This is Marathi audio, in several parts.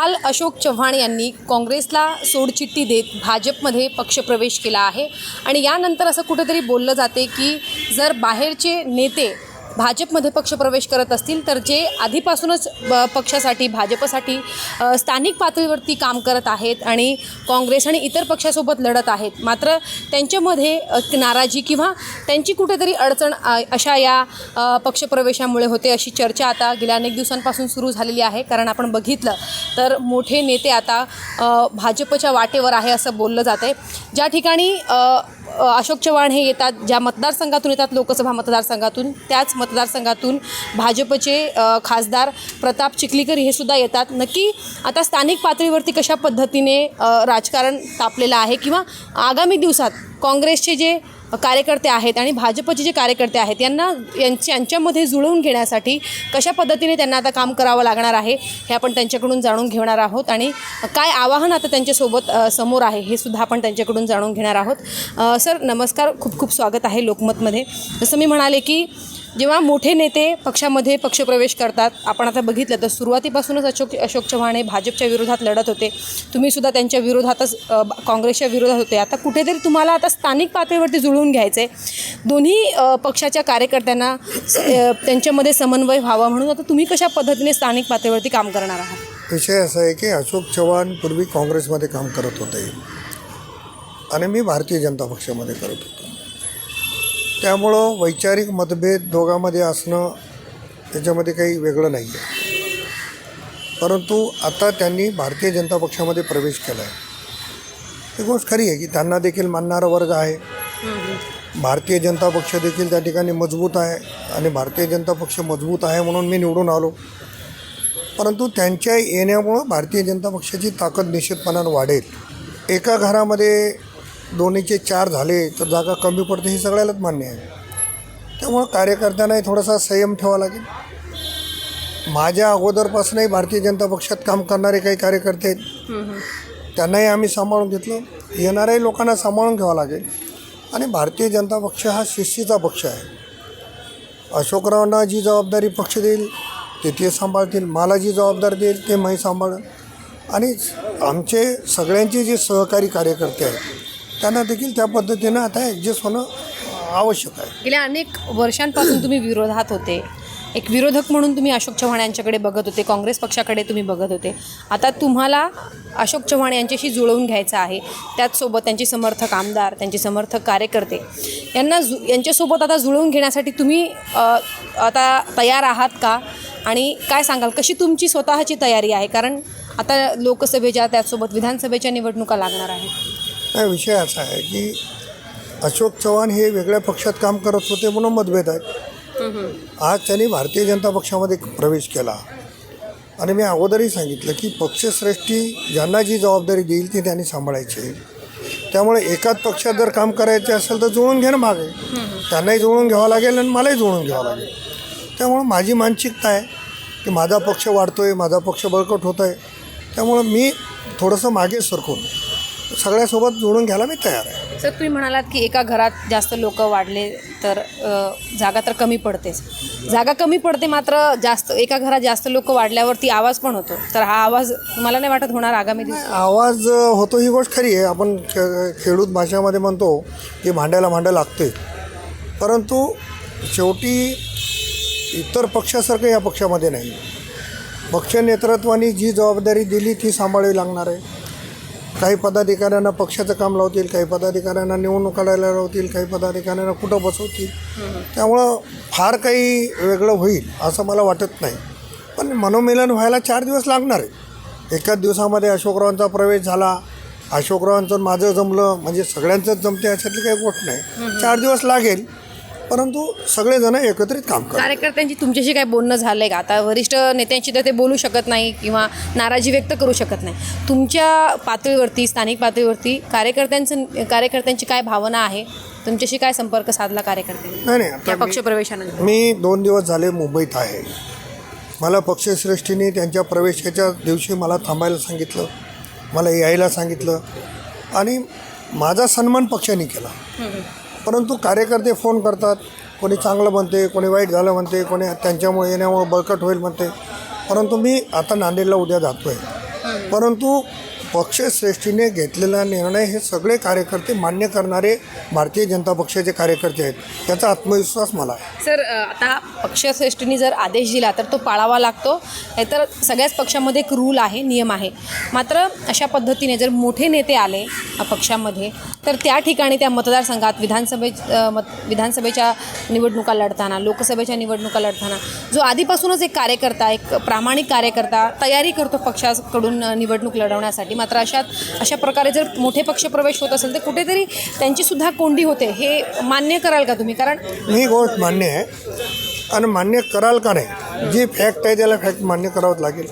काल अशोक चव्हाण यांनी काँग्रेसला सोडचिठ्ठी देत भाजपमध्ये पक्षप्रवेश केला आहे. आणि यानंतर असं कुठेतरी बोललं जाते की जर बाहेरचे नेते भाजपमध्ये पक्षप्रवेश करत असतील तर जे आधीपासूनच पक्षासाठी भाजपसाठी स्थानिक पातळीवरती काम करत आहेत आणि काँग्रेस आणि इतर पक्षासोबत लढत आहेत. मात्र त्यांच्यामध्ये नाराजी किंवा त्यांची कुठेतरी अडचण अशा या पक्षप्रवेशामुळे होते अशी चर्चा आता गेल्या अनेक दिवसांपासून सुरू झालेली आहे. कारण आपण बघितलं तर मोठे नेते आता भाजपच्या वाटेवर आहे असं बोललं जातं आहे ज्या ठिकाणी अशोक चव्हाण हे येतात ज्या मतदारसंघातून येतात लोकसभा मतदारसंघातून त्याच मतदारसंघातून भाजपचे खासदार प्रताप चिखलीकर हे सुद्धा येतात. नक्की आता स्थानिक पातळीवरती कशा पद्धतीने राजकारण तापलेलं आहे किंवा आगामी दिवसात काँग्रेसचे जे कार्यकर्ते आहेत आणि भाजपचे जे कार्यकर्ते आहेत यांना यांच्या यांच्यामध्ये जुळवून घेण्यासाठी कशा पद्धतीने त्यांना आता काम करावं लागणार आहे हे आपण त्यांच्याकडून जाणून घेणार आहोत. आणि काय आवाहन आता त्यांच्यासोबत समोर आहे हे सुद्धा आपण त्यांच्याकडून जाणून घेणार आहोत. सर नमस्कार. खूप खूप स्वागत आहे लोकमतमध्ये. जसं मी म्हणाले की जेव्हा मोठे नेते पक्षामध्ये पक्षप्रवेश करतात आपण आता बघितलं तर सुरुवातीपासूनच अशोक अशोक चव्हाण हे भाजपच्या विरोधात लढत होते. तुम्ही सुद्धा त्यांच्या विरोधातच काँग्रेसच्या विरोधात होते. आता कुठेतरी तुम्हाला आता स्थानिक पातळीवरती जुळवून घ्यायचं आहे दोन्ही पक्षाच्या कार्यकर्त्यांना त्यांच्यामध्ये समन्वय व्हावा म्हणून आता तुम्ही कशा पद्धतीने स्थानिक पातळीवरती काम करणार आहात? विषय असा आहे की अशोक चव्हाण पूर्वी काँग्रेसमध्ये काम करत होते. आणि मी भारतीय जनता पक्षामध्ये करत होतो. त्यामुळं वैचारिक मतभेद दोघांमध्ये असणं त्याच्यामध्ये काही वेगळं नाही आहे. परंतु आता त्यांनी भारतीय जनता पक्षामध्ये प्रवेश केला आहे ही गोष्ट खरी आहे की त्यांना देखील मानणारा वर्ग आहे. भारतीय जनता पक्ष देखील त्या ठिकाणी मजबूत आहे आणि भारतीय जनता पक्ष मजबूत आहे म्हणून मी निवडून आलो. परंतु त्यांच्या येण्यामुळं भारतीय जनता पक्षाची ताकद निश्चितपणानं वाढेल. एका घरामध्ये दोन्हीचे चार झाले तर जागा कमी पडते हे सगळ्यालाच मान्य आहे. त्यामुळं कार्यकर्त्यांनाही थोडासा संयम ठेवा लागेल. माझ्या अगोदरपासूनही भारतीय जनता पक्षात काम करणारे काही कार्यकर्ते आहेत. त्यांनाही आम्ही सांभाळून घेतलं. येणाऱ्याही लोकांना सांभाळून घ्यावं लागेल. आणि भारतीय जनता पक्ष हा शिस्तीचा पक्ष आहे. अशोकरावांना जी जबाबदारी पक्ष देईल ते ते सांभाळतील. मला जी जबाबदारी देईल ते मी सांभाळेन आणि आमचे सगळ्यांचे जे सहकारी कार्यकर्ते आहेत त्यांना देखील त्या पद्धतीनं आता ॲडजस्ट होणं आवश्यक आहे. गेल्या अनेक वर्षांपासून तुम्ही विरोधात होते. एक विरोधक म्हणून तुम्ही अशोक चव्हाण यांच्याकडे बघत होते काँग्रेस पक्षाकडे तुम्ही बघत होते. आता तुम्हाला अशोक चव्हाण यांच्याशी जुळवून घ्यायचं आहे. त्याचसोबत त्यांचे समर्थक आमदार त्यांचे समर्थक कार्यकर्ते यांना जु यांच्यासोबत आता जुळवून घेण्यासाठी तुम्ही आता तयार आहात का? आणि काय सांगाल? कशी तुमची स्वतःची तयारी आहे? कारण आता लोकसभेच्या त्याचसोबत विधानसभेच्या निवडणुका लागणार आहेत. नाही विषय असा आहे की अशोक चव्हाण हे वेगळ्या पक्षात काम करत होते म्हणून मतभेद आहेत. आज त्यांनी भारतीय जनता पक्षामध्ये प्रवेश केला. आणि मी अगोदरही सांगितलं की पक्षश्रेष्ठी ज्यांना जी जबाबदारी देईल ती त्यांनी सांभाळायची. त्यामुळे एकाच पक्षात जर काम करायचे असेल तर जुळून घेणं भाग आहे त्यांनाही जुळून घ्यावं लागेल आणि मलाही जुळून घ्यावं लागेल. त्यामुळं माझी मानसिकता आहे की माझा पक्ष वाढतो आहे माझा पक्ष बळकट होत आहे त्यामुळं मी थोडंसं मागे सरकून सगळ्यासोबत जुळून घ्यायला मी तयार आहे. सर तुम्ही म्हणालात की एका घरात जास्त लोक वाढले तर अ, जागा तर कमी पडतेच. जागा कमी पडते मात्र जास्त एका घरात जास्त लोक वाढल्यावरती आवाज पण होतो. तर हा आवाज मला नाही वाटत होणार आगामी दिवस आवाज अ, होतो ही गोष्ट खरी आहे. आपण खे खेडूत भाषेमध्ये म्हणतो की भांड्याला भांडं लागते. परंतु शेवटी इतर पक्षासारखं या पक्षामध्ये नाही. पक्ष नेतृत्वाने जी जबाबदारी दिली ती सांभाळावी लागणार आहे. काही पदाधिकाऱ्यांना पक्षाचं काम लावतील काही पदाधिकाऱ्यांना निवडणूक काढायला लावतील काही पदाधिकाऱ्यांना कुठं बसवतील. त्यामुळं फार काही वेगळं होईल असं मला वाटत नाही. पण मनोमिलन व्हायला चार दिवस लागणार आहे. एकाच दिवसामध्ये अशोकरावांचा प्रवेश झाला. अशोकरावांचं माझं जमलं म्हणजे सगळ्यांचंच जमते अशातली काही गोष्ट नाही. चार दिवस लागेल. परंतु सगळेजण एकत्रित काम करतात. कार्यकर्त्यांची तुमच्याशी काय बोलणं झालं आहे का? आता वरिष्ठ नेत्यांशी तर ते बोलू शकत नाही किंवा नाराजी व्यक्त करू शकत नाही. तुमच्या पातळीवरती स्थानिक पातळीवरती कार्यकर्त्यांचं कार्यकर्त्यांची काय भावना आहे? तुमच्याशी काय संपर्क साधला कार्यकर्त्यांनी? नाही नाही आता मी- पक्षप्रवेशानंतर मी दोन दिवस झाले मुंबईत आहे. मला पक्षश्रेष्ठीने त्यांच्या प्रवेशाच्या दिवशी मला थांबायला सांगितलं. मला यायला सांगितलं. आणि माझा सन्मान पक्षाने केला. परंतु कार्यकर्ते फोन करतात कोणी चांगलं म्हणते कोणी वाईट झालं म्हणते कोणी त्यांच्यामुळे येण्यामुळे बळकट होईल म्हणते. परंतु मी आता नांदेडला उद्या जातो आहे परंतु पक्षश्रेष्ठीने घेतलेला निर्णय हे सगळे कार्यकर्ते मान्य करणारे भारतीय जनता पक्षाचे कार्यकर्ते आहेत. त्याचा आत्मविश्वास मला आहे. सर आता पक्षश्रेष्ठीने जर आदेश दिला तर तो पाळावा लागतो. नाहीतर सगळ्याच पक्षामध्ये एक रूल आहे नियम आहे. मात्र अशा पद्धतीने जर मोठे नेते आले पक्षामध्ये तर त्या ठिकाणी त्या मतदारसंघात विधानसभे मत विधानसभेच्या निवडणुका लढताना लोकसभेच्या निवडणुका लढताना जो आधीपासूनच एक कार्यकर्ता एक प्रामाणिक कार्यकर्ता तयारी करतो पक्षाकडून निवडणूक लढवण्यासाठी मात्र अशात अशा प्रकारे जर मोठे पक्षप्रवेश होत असेल तर कुठेतरी त्यांचीसुद्धा कोंडी होते हे मान्य कराल का तुम्ही? कारण ही गोष्ट मान्य आहे. आणि मान्य कराल का नाही जी फॅक्ट आहे त्याला फॅक्ट मान्य करावंच लागेल.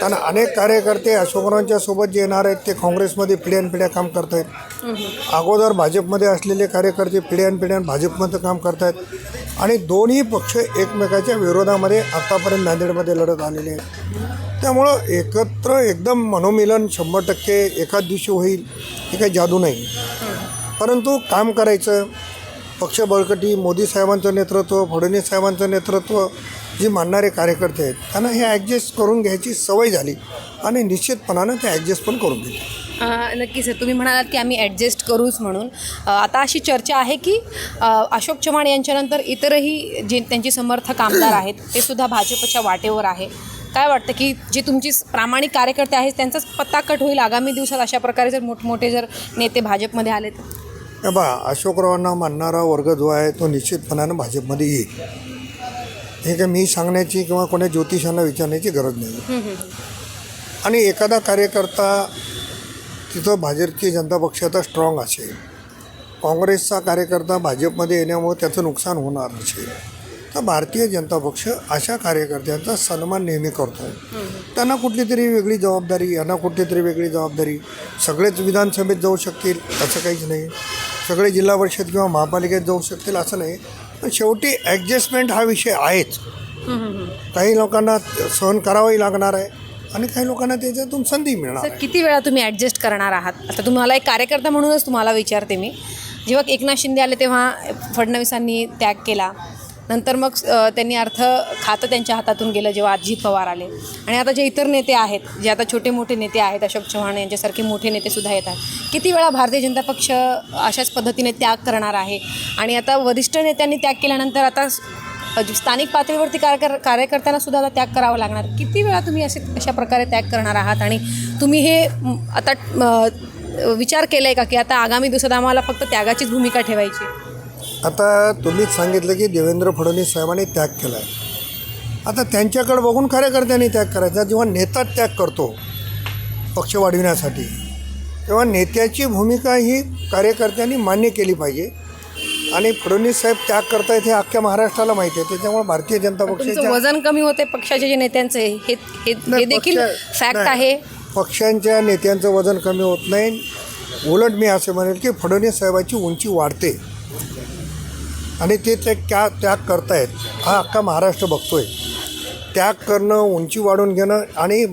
कारण अनेक कार्यकर्ते अशोकरावांच्या सोबत जे येणार आहेत ते काँग्रेसमध्ये पिढ्यान पिढ्या काम करत आहेत अगोदर भाजपमध्ये असलेले कार्यकर्ते पिढ्यान पिढ्यान भाजपमध्ये काम करत आहेत आणि दोन्ही पक्ष एकमेकाच्या विरोधामध्ये आत्तापर्यंत नांदेडमध्ये लढत आलेले आहेत. त्यामुळं एकत्र एकदम मनोमिलन शंभर टक्के एकाच दिवशी होईल हे काही जादू नाही. परंतु काम करायचं पक्ष बळकटी मोदी साहेबांचं नेतृत्व फडणवीस साहेबांचं नेतृत्व जी मानणारे कार्यकर्ते आहेत त्यांना हे ॲडजस्ट करून घ्यायची सवय झाली आणि निश्चितपणानं ते ॲडजस्ट पण करून घेतले. नक्कीच नक्की सर तुम्ही म्हणालात की आम्ही ॲडजस्ट करूच म्हणून. आता अशी चर्चा आहे की अशोक चव्हाण यांच्यानंतर इतरही जे त्यांचे समर्थक आमदार आहेत ते सुद्धा भाजपच्या वाटेवर आहे. काय वाटतं की जे तुमची प्रामाणिक कार्यकर्ते आहेत त्यांचाच पत्ता कट होईल आगामी दिवसात अशा प्रकारे जर मोठमोठे जर नेते भाजपमध्ये आले तर? बा अशोकरावांना मानणारा वर्ग जो आहे तो निश्चितपणानं भाजपमध्ये येईल. हे काय मी सांगण्याची किंवा कोण्या ज्योतिषांना विचारण्याची गरज नाही. आणि एखादा कार्यकर्ता तिथं भारतीय जनता पक्षाचा स्ट्रॉंग असेल. काँग्रेसचा कार्यकर्ता भाजपमध्ये येण्यामुळे त्याचं नुकसान होणार नसेल तर भारतीय जनता पक्ष अशा कार्यकर्त्यांचा सन्मान नेहमी करतो त्यांना कुठली तरी वेगळी जबाबदारी यांना कुठली तरी वेगळी जबाबदारी. सगळेच विधानसभेत जाऊ शकतील असं काहीच नाही. सगळे जिल्हा परिषद किंवा महापालिकेत जाऊ शकतील असं नाही. पण शेवटी ॲडजस्टमेंट हा विषय आहेच. काही लोकांना सहन करावंही लागणार आहे आणि काही लोकांना त्याच्यातून संधी मिळणार किती वेळा तुम्ही ॲडजस्ट करणार आहात? आता तुम्हाला एक कार्यकर्ता म्हणूनच तुम्हाला विचारते मी. जेव्हा एकनाथ शिंदे आले तेव्हा फडणवीसांनी त्याग केला. नंतर मग त्यांनी अर्थ खातं त्यांच्या हातातून गेलं जेव्हा अजित पवार आले. आणि आता जे इतर नेते आहेत जे आता छोटे मोठे नेते आहेत अशोक चव्हाण यांच्यासारखे मोठे नेतेसुद्धा येतात. किती वेळा भारतीय जनता पक्ष अशाच पद्धतीने त्याग करणार आहे? आणि आता वरिष्ठ नेत्यांनी त्याग केल्यानंतर आता स्थानिक पातळीवरती कार्य कार्यकर्त्यांना सुद्धा आता त्याग करावा लागणार. किती वेळा तुम्ही असे अशा प्रकारे त्याग करणार आहात? आणि तुम्ही हे आता विचार केला आहे का की आता आगामी दिवसात आम्हाला फक्त त्यागाचीच भूमिका ठेवायची? आता तुम्हीच सांगितलं की देवेंद्र फडणवीस साहेबांनी त्याग केला आहे आता त्यांच्याकडे बघून कार्यकर्त्यांनी त्याग करायचा जेव्हा नेता त्याग करतो पक्ष वाढविण्यासाठी तेव्हा नेत्याची भूमिका ही कार्यकर्त्यांनी मान्य केली पाहिजे. आणि फडणवीस साहेब त्याग करतायत हे अख्ख्या महाराष्ट्राला माहिती आहे त्याच्यामुळे भारतीय जनता तुमचं पक्षाच्या वजन कमी होते पक्षाचे जे नेत्यांचे हे हे नाही, देखील फॅक्ट. आहे. पक्षांच्या नेत्यांचं वजन कमी होत नाही. उलट मी असं म्हणेल की फडणवीस साहेबाची उंची वाढते. आणि ते त्या त्या त्याग करतायत. हा अख्खा महाराष्ट्र बघतोय. त्याग करणं उंची वाढून घेणं आणि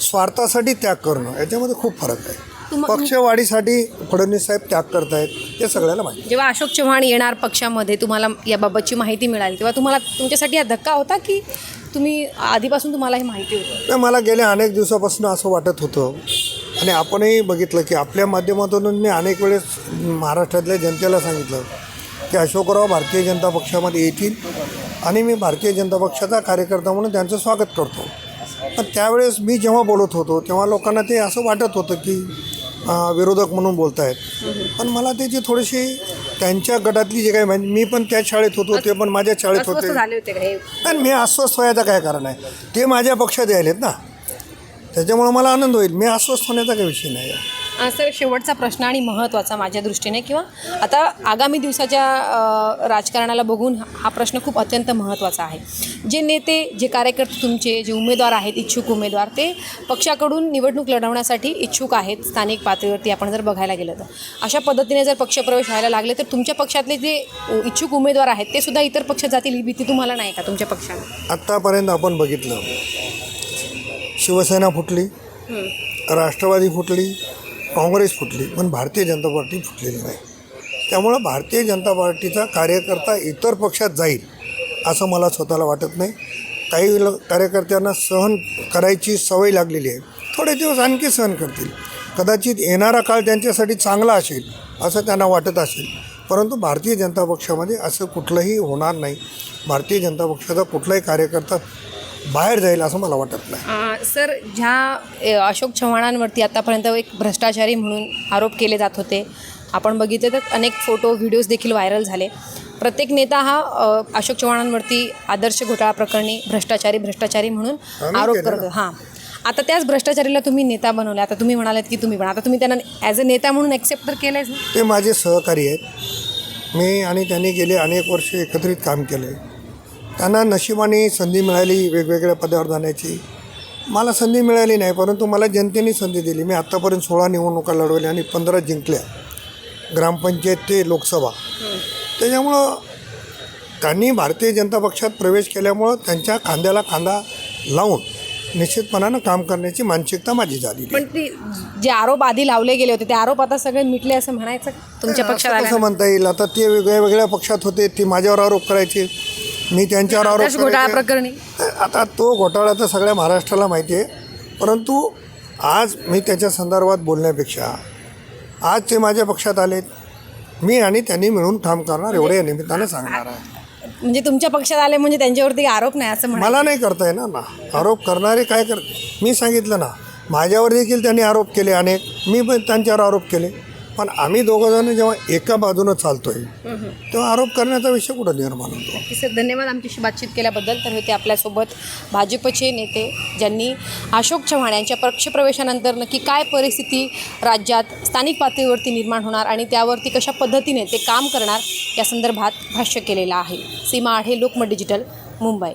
स्वार्थासाठी त्याग करणं याच्यामध्ये खूप फरक आहे. पक्षवाढीसाठी फडणवीस साहेब त्याग करतायत हे सगळ्याला माहिती आहे. जेव्हा अशोक चव्हाण येणार पक्षामध्ये तुम्हाला याबाबतची माहिती मिळाली तेव्हा तुम्हाला तुमच्यासाठी हा धक्का होता की तुम्ही आधीपासून तुम्हाला हे माहिती होतं? मला गेल्या अनेक दिवसापासून असं वाटत होतं. आणि आपणही बघितलं की आपल्या माध्यमातून मी अनेक वेळेस महाराष्ट्रातल्या जनतेला सांगितलं की अशोकराव भारतीय जनता पक्षामध्ये येतील आणि मी भारतीय जनता पक्षाचा कार्यकर्ता म्हणून त्यांचं स्वागत करतो. पण त्यावेळेस मी जेव्हा बोलत होतो तेव्हा लोकांना ते असं वाटत होतं की विरोधक म्हणून बोलत आहेत पण मला त्याची थोडीशी त्यांच्या गटातली जे काही माहिती मी पण त्याच शाळेत होतो ते पण माझ्या शाळेत होते. हे? आणि मी अस्वस्थ व्हायचं काय कारण आहे? ते माझ्या पक्षात यायलेत ना. त्याच्यामुळं मला आनंद होईल. मी अस्वस्थ होण्याचा काही विषय नाही आहे. सर शेवटचा प्रश्न आणि महत्त्वाचा माझ्या दृष्टीने किंवा आता आगामी दिवसाच्या राजकारणाला बघून हा- प्रश्न खूप अत्यंत महत्त्वाचा आहे. जे नेते जे कार्यकर्ते तुमचे जे उमेदवार आहेत इच्छुक उमेदवार ते पक्षाकडून निवडणूक लढवण्यासाठी इच्छुक आहेत स्थानिक पातळीवरती आपण जर बघायला गेलं तर. अशा पद्धतीने जर पक्षप्रवेश व्हायला लागले तर तुमच्या पक्षातले जे इच्छुक उमेदवार आहेत ते सुद्धा इतर पक्षात जातील ही भीती तुम्हाला नाही का तुमच्या पक्षाला आत्तापर्यंत आपण बघितलं. शिवसेना फुटली. राष्ट्रवादी फुटली. काँग्रेस फुटली पण भारतीय जनता पार्टी फुटलेली नाही. त्यामुळं भारतीय जनता पार्टीचा कार्यकर्ता इतर पक्षात जाईल असं मला स्वतःला वाटत नाही. काही ल कार्यकर्त्यांना सहन करायची सवय लागलेली आहे. थोडे दिवस आणखी सहन करतील. कदाचित येणारा काळ त्यांच्यासाठी चांगला असेल असं त्यांना वाटत असेल. परंतु भारतीय जनता पक्षामध्ये असं कुठलंही होणार नाही. भारतीय जनता पक्षाचा कुठलाही कार्यकर्ता बाहेर जाईल असं मला वाटत नाही. सर ज्या अशोक चव्हाणांवरती आतापर्यंत एक भ्रष्टाचारी म्हणून आरोप केले जात होते आपण बघितले तर अनेक फोटो व्हिडिओज देखील व्हायरल झाले. प्रत्येक नेता हा अ, अशोक चव्हाणांवरती आदर्श घोटाळा प्रकरणी भ्रष्टाचारी भ्रष्टाचारी म्हणून आम्ही आरोप केलं करतो. ना. हां. आता त्याच भ्रष्टाचारीला तुम्ही नेता बनवले. आता तुम्ही म्हणालात की तुम्ही पण. आता तुम्ही त्यांना ॲज अ नेता म्हणून ॲक्सेप्ट तर केलंच ना. ते माझे सहकारी आहेत. मी आणि त्यांनी गेले अनेक वर्ष एकत्रित काम केलं आहे त्यांना नशिबाने संधी मिळाली वेगवेगळ्या पदावर जाण्याची. मला संधी मिळाली नाही परंतु मला जनतेने संधी दिली. मी आत्तापर्यंत सोळा निवडणुका लढवल्या आणि पंधरा जिंकल्या. ग्रामपंचायत ते लोकसभा. त्याच्यामुळं त्यांनी भारतीय जनता पक्षात प्रवेश केल्यामुळं त्यांच्या खांद्याला खांदा लावून निश्चितपणानं काम करण्याची मानसिकता माझी झाली पण ती जे आरोप आधी लावले गेले होते ते आरोप आता सगळे मिटले असं म्हणायचं? तुमच्या पक्षात असं? म्हणता येईल? आता ते वेगळ्या वेगळ्या पक्षात होते ते माझ्यावर आरोप करायचे. मी त्यांच्यावर आदर्श आरोप घोटाळा करायचे. प्रकरणी. आता तो घोटाळा तर सगळ्या महाराष्ट्राला माहिती आहे. परंतु आज मी त्याच्या संदर्भात बोलण्यापेक्षा आज ते माझ्या पक्षात आलेत. मी आणि त्यांनी मिळून काम करणार एवढे या निमित्ताने सांगणार आहे. म्हणजे तुमच्या पक्षात आले म्हणजे त्यांच्यावरती आरोप नाही असं म्हणा मला नाही करता येणार ना. आरोप करणारे काय कर मी सांगितलं ना माझ्यावर देखील त्यांनी आरोप केले अनेक. मी पण त्यांच्यावर आरोप केले. पण आम्ही दोघंजण जेव्हा एका बाजूनं चालतोय तेव्हा आरोप करण्याचा विषय कुठं निर्माण होतो? सर धन्यवाद आमच्याशी बातचीत केल्याबद्दल. तर होते आपल्यासोबत भाजपचे नेते ज्यांनी अशोक चव्हाण यांच्या पक्षप्रवेशानंतर नक्की काय परिस्थिती राज्यात स्थानिक पातळीवरती निर्माण होणार आणि त्यावरती कशा पद्धतीने ते काम करणार या संदर्भात भाष्य केलेलं आहे. सीमा आढे लोकमत डिजिटल मुंबई.